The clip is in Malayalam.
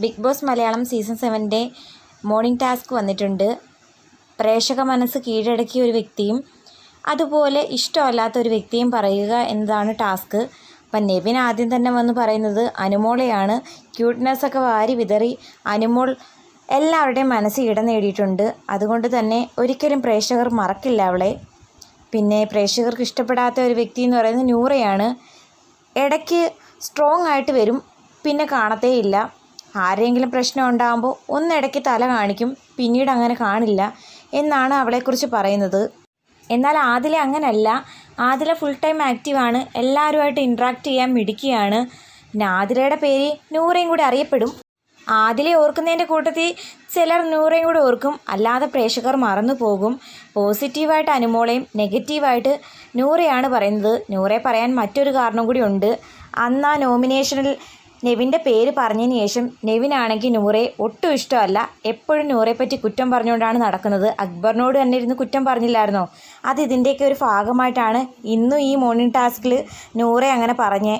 ബിഗ് ബോസ് മലയാളം സീസൺ സെവന്റെ മോർണിംഗ് ടാസ്ക് വന്നിട്ടുണ്ട്. പ്രേക്ഷക മനസ്സ് കീഴടക്കിയ ഒരു വ്യക്തിയും അതുപോലെ ഇഷ്ടമല്ലാത്ത ഒരു വ്യക്തിയും പറയുക എന്നതാണ് ടാസ്ക്. അപ്പം നെവിൻ ആദ്യം തന്നെ വന്ന് പറയുന്നത് അനുമോളെയാണ്. ക്യൂട്ട്നെസ് ഒക്കെ വാരി വിതറി അനുമോൾ എല്ലാവരുടെയും മനസ്സ് ഇടം നേടിയിട്ടുണ്ട്. അതുകൊണ്ട് തന്നെ ഒരിക്കലും പ്രേക്ഷകർ മറക്കില്ല അവളെ. പിന്നെ പ്രേക്ഷകർക്ക് ഇഷ്ടപ്പെടാത്ത ഒരു വ്യക്തി എന്ന് പറയുന്നത് നൂറയാണ്. ഇടയ്ക്ക് സ്ട്രോങ് ആയിട്ട് വരും. പിന്നെ കാണത്തേ ഇല്ല. ആരെങ്കിലും പ്രശ്നം ഉണ്ടാകുമ്പോൾ ഒന്നിടയ്ക്ക് തല കാണിക്കും പിന്നീട് അങ്ങനെ കാണില്ല എന്നാണ് അവളെക്കുറിച്ച് പറയുന്നത്. എന്നാൽ ആദില അങ്ങനല്ല. ആദില ഫുൾ ടൈം ആക്റ്റീവാണ് എല്ലാവരുമായിട്ട് ഇൻട്രാക്ട് ചെയ്യാൻ മിടുക്കിയാണ്. പിന്നെ ആദിലയുടെ പേര് നൂറയും കൂടി അറിയപ്പെടും. ആദിലെ ഓർക്കുന്നതിന്റെ കൂട്ടത്തിൽ ചിലർ നൂറയും കൂടി ഓർക്കും. അല്ലാതെ പ്രേക്ഷകർ മറന്നു പോകും. പോസിറ്റീവായിട്ട് അനുമോളയും നെഗറ്റീവായിട്ട് നൂറയാണ് പറയുന്നത്. നൂറെ പറയാൻ മറ്റൊരു കാരണം കൂടി ഉണ്ട്. അന്ന് ആ നോമിനേഷനിൽ നെവിന്റെ പേര് പറഞ്ഞതിന് ശേഷം നെവിനാണെങ്കിൽ നൂറെ ഒട്ടും ഇഷ്ടമല്ല. എപ്പോഴും നൂറെപ്പറ്റി കുറ്റം പറഞ്ഞുകൊണ്ടാണ് നടക്കുന്നത്. അക്ബറിനോട് തന്നെ ഇരുന്ന് കുറ്റം പറഞ്ഞില്ലായിരുന്നോ? അത് ഇതിന്റെയൊക്കെ ഒരു ഭാഗമായിട്ടാണ് ഇന്നും ഈ മോർണിംഗ് ടാസ്കിൽ നൂറെ അങ്ങനെ പറഞ്ഞേ.